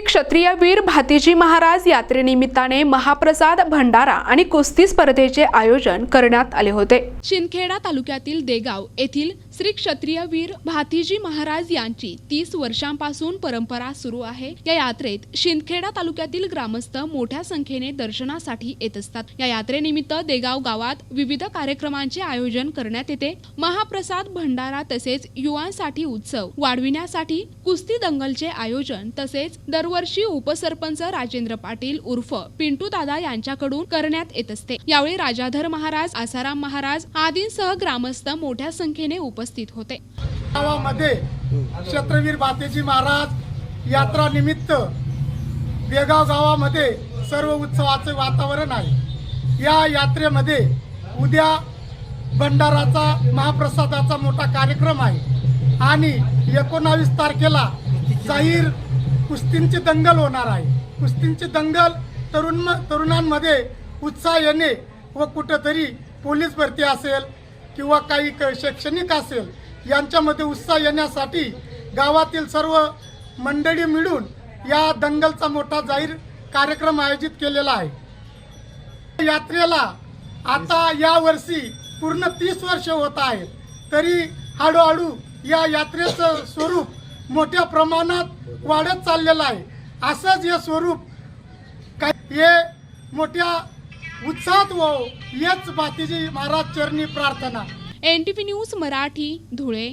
क्षत्रिय वीर भातीजी महाराज यात्रेनिमित्ताने महाप्रसाद भंडारा आणि कुस्ती स्पर्धेचे आयोजन करण्यात आले होते. शिंदखेडा तालुक्यातील देगाव येथील श्री क्षत्रिय वीर भातीजी महाराज यांची तीस वर्षांपासून परंपरा सुरू आहे. या यात्रेत शिंदखेडा तालुक्यातील ग्रामस्थ मोठ्या संख्येने दर्शनासाठी येत असतात. या यात्रेनिमित्त देगाव गावात विविध कार्यक्रमांचे आयोजन करण्यात येते. महाप्रसाद भंडारा तसेच युवांसाठी उत्सव वाढविण्यासाठी कुस्ती दंगलचे आयोजन तसेच दरवर्षी उपसरपंच राजेंद्र पाटील उर्फ पिंटू दादा यांच्याकडून करण्यात येत असते. यावेळी राजाधर महाराज आसाराम महाराज आदींसह ग्रामस्थ मोठ्या संख्येने उपस्थित होते. गावामध्ये छत्रवीर बातेजी महाराज यात्रा निमित्त बेगाव गावामध्ये सर्व उत्सवाचे वातावरण आहे. या यात्रेमध्ये उद्या भंडाराचा महाप्रसादाचा मोठा कार्यक्रम आहे. आणि एकोणावीस तारखेला जाहीर कुस्तींची दंगल होणार आहे. कुस्तींची दंगल तरुण तरुणांमध्ये उत्साह येणे व कुठंतरी पोलीस भरती असेल किंवा काही क- शैक्षणिक असेल यांच्यामध्ये उत्साह येण्यासाठी गावातील सर्व मंडळी मिळून या दंगलचा मोठा जाहीर कार्यक्रम आयोजित केलेला आहे. यात्रेला आता या वर्षी पूर्ण तीस वर्ष होत आहेत. तरी हळूहळू या यात्रेचं स्वरूप मोठ्या प्रमाणात वाढत चाललेलं आहे. असंच हे स्वरूप काय हे मोठ्या उत्साहात व हेच बातीजी महाराज चरणी प्रार्थना. N T news Marathi Dhule.